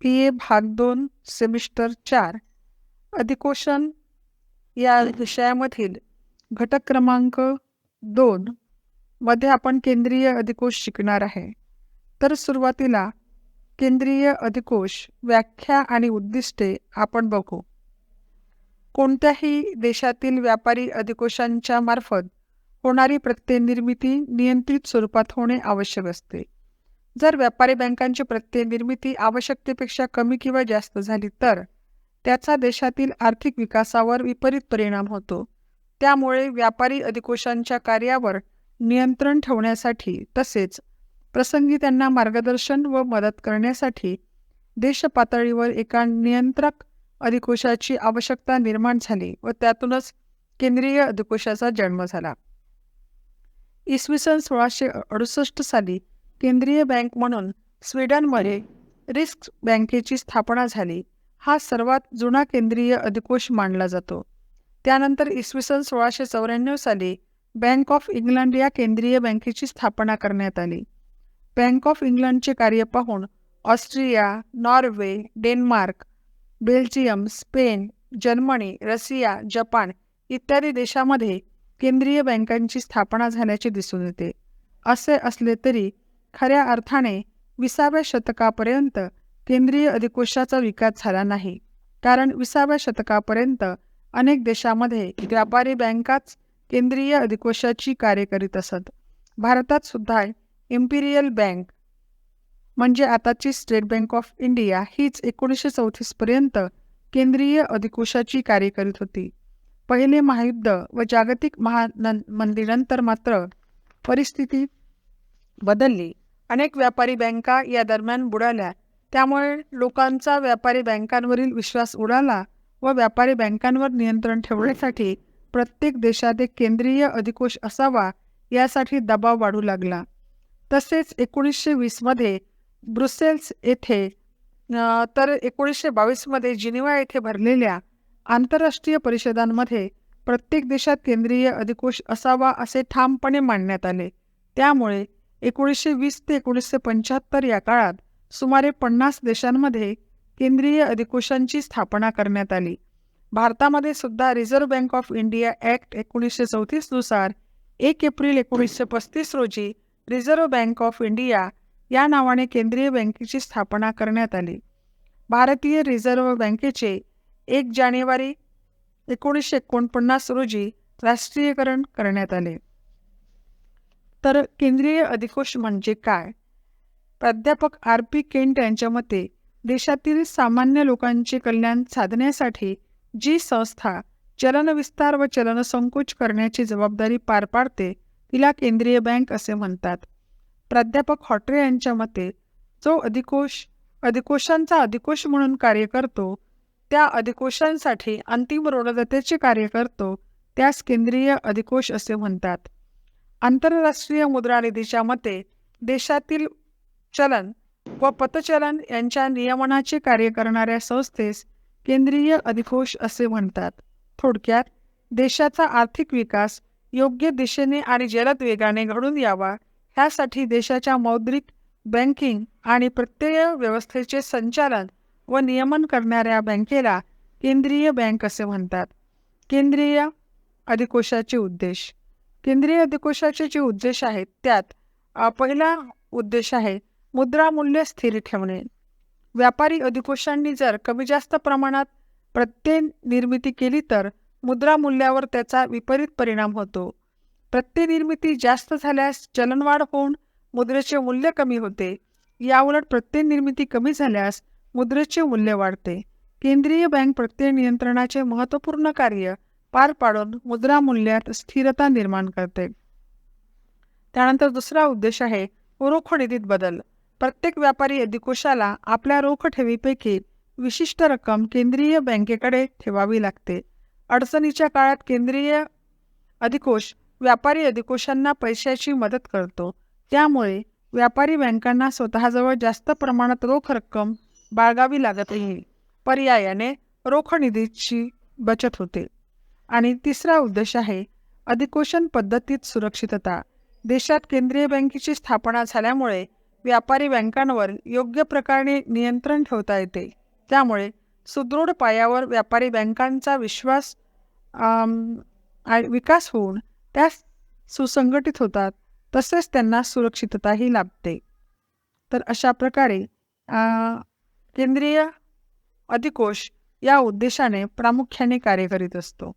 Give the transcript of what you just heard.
P A भाग दोन semester चार. अधिकोषण या विषयामधील घटक क्रमांक दोन मध्ये आपण केंद्रीय अधिकोष शिकणार आहे. तर सुरुवातीला केंद्रीय अधिकोष व्याख्या आणि उद्दिष्टे आपण बघू. कोणत्याही देशातील व्यापारी अधिकोषांच्या मार्फत होणारी प्रत्यय निर्मिती नियंत्रित स्वरूपात होणे आवश्यक असते. जर व्यापारी बँकांची प्रत्यय निर्मिती आवश्यकतेपेक्षा कमी किंवा जास्त झाली तर त्याचा देशातील आर्थिक विकासावर विपरीत परिणाम होतो. त्यामुळे व्यापारी अधिकोषांच्या कार्यावर नियंत्रण ठेवण्यासाठी तसेच प्रसंगी त्यांना मार्गदर्शन व मदत करण्यासाठी देशपातळीवर एका नियंत्रक अधिकोषाची आवश्यकता निर्माण झाली व त्यातूनच केंद्रीय अधिकोषाचा जन्म झाला. इसवी सन सोळाशे अडुसष्ट साली केंद्रीय बँक म्हणून स्वीडनमध्ये रिस्क बँकेची स्थापना झाली. हा सर्वात जुना केंद्रीय अधिकोष मानला जातो. त्यानंतर इसवी सन सोळाशे चौऱ्याण्णव साली बँक ऑफ इंग्लंड या केंद्रीय बँकेची स्थापना करण्यात आली. बँक ऑफ इंग्लंडचे कार्य पाहून Austria Norway Denmark Belgium Spain Germany Russia Japan इत्यादी देशामध्ये केंद्रीय बँकांची स्थापना झाल्याचे दिसून येते. असे असले तरी खऱ्या अर्थाने विसाव्या शतकापर्यंत केंद्रीय अधिकोशाचा विकास झाला नाही. कारण विसाव्या शतकापर्यंत अनेक देशामध्ये व्यापारी बँकाच केंद्रीय अधिकोशाची कार्य करीत असत. भारतात सुद्धा इम्पिरियल बँक म्हणजे आताची स्टेट बँक ऑफ इंडिया हीच एकोणीसशे चौतीस पर्यंत केंद्रीय अधिकोशाची कार्य करीत होती. पहिले महायुद्ध व जागतिक महामंदीनंतर मात्र परिस्थिती बदलली. अनेक व्यापारी बँका या दरम्यान बुडाल्या. त्यामुळे लोकांचा व्यापारी बँकांवरील विश्वास उडाला व व्यापारी बँकांवर नियंत्रण ठेवण्यासाठी प्रत्येक देशात एक केंद्रीय अधिकोष असावा यासाठी दबाव वाढू लागला. तसेच एकोणीसशे वीसमध्ये ब्रुसेल्स येथे तर एकोणीसशे बावीसमध्ये जिनिवा येथे भरलेल्या आंतरराष्ट्रीय परिषदांमध्ये प्रत्येक देशात केंद्रीय अधिकोष असावा असे ठामपणे मांडण्यात आले. त्यामुळे एकोणीसशे वीस ते एकोणीसशे पंच्याहत्तर या काळात सुमारे पन्नास देशांमध्ये केंद्रीय अधिकोशांची स्थापना करण्यात आली. भारतामध्ये सुद्धा reserve bank of India act एकोणीसशे चौतीसनुसार एक एप्रिल एकोणीसशे पस्तीस रोजी रिझर्व्ह बँक ऑफ इंडिया या नावाने केंद्रीय बँकेची स्थापना करण्यात आली. भारतीय रिझर्व्ह बँकेचे एक जानेवारी एकोणीसशे एकोणपन्नास रोजी राष्ट्रीयकरण करण्यात आले. तर केंद्रीय अधिकोष म्हणजे काय? प्राध्यापक आर पी केंट यांच्या मते देशातील सामान्य लोकांचे कल्याण साधण्यासाठी जी संस्था चलनविस्तार व चलनसंकोच करण्याची जबाबदारी पार पाडते तिला केंद्रीय बँक असे म्हणतात. प्राध्यापक हॉट्रे यांच्या मते जो अधिकोष अधिकोषांचा अधिकोष म्हणून कार्य करतो त्या अधिकोषांसाठी अंतिम ऋणदात्याचे कार्य करतो त्यास केंद्रीय अधिकोष असे म्हणतात. आंतरराष्ट्रीय मुद्रा निधीच्या मते देशातील चलन व पतचलन यांच्या नियमनाचे कार्य करणाऱ्या संस्थेस केंद्रीय अधिकोष असे म्हणतात. थोडक्यात देशाचा आर्थिक विकास योग्य दिशेने आणि जलद वेगाने घडून यावा ह्यासाठी देशाच्या मौद्रिक बँकिंग आणि प्रत्यय व्यवस्थेचे संचालन व नियमन करणाऱ्या बँकेला केंद्रीय बँक असे म्हणतात. केंद्रीय अधिकोषाचे उद्देश केंद्रीय अधिकोषाचे जे उद्देश आहेत त्यात पहिला उद्देश आहे मुद्रा मूल्य स्थिर ठेवणे. व्यापारी अधिकोषांनी जर कमी जास्त प्रमाणात प्रत्यय निर्मिती केली तर मुद्रा मूल्यावर त्याचा विपरीत परिणाम होतो. प्रत्यय निर्मिती जास्त झाल्यास चलनवाढ होऊन मुद्रेचे मूल्य कमी होते. याउलट प्रत्यय निर्मिती कमी झाल्यास मुद्रेचे मूल्य वाढते. केंद्रीय बँक प्रत्यय नियंत्रणाचे महत्त्वपूर्ण कार्य पार पाडून मुद्रा मूल्यात स्थिरता निर्माण करते. त्यानंतर दुसरा उद्देश आहे रोख निधीत बदल. प्रत्येक व्यापारी अधिकोषाला आपल्या रोख ठेवीपैकी विशिष्ट रक्कम केंद्रीय बँकेकडे ठेवावी लागते. अडचणीच्या काळात केंद्रीय अधिकोष व्यापारी अधिकोषांना पैशाची मदत करतो. त्यामुळे व्यापारी बँकांना स्वतःजवळ जास्त प्रमाणात रोख रक्कम बाळगावी लागत नाही. पर्यायाने रोख निधीची बचत होते. आणि तिसरा उद्देश आहे अधिकोषण पद्धतीत सुरक्षितता. देशात केंद्रीय बँकेची स्थापना झाल्यामुळे व्यापारी बँकांवर योग्य प्रकारे नियंत्रण ठेवता येते. त्यामुळे सुदृढ पायावर व्यापारी बँकांचा विश्वास विकास होऊन त्या सुसंघटित होतात तसेच त्यांना सुरक्षितताही लाभते. तर अशा प्रकारे केंद्रीय अधिकोष या उद्देशाने प्रामुख्याने कार्य करीत असतो.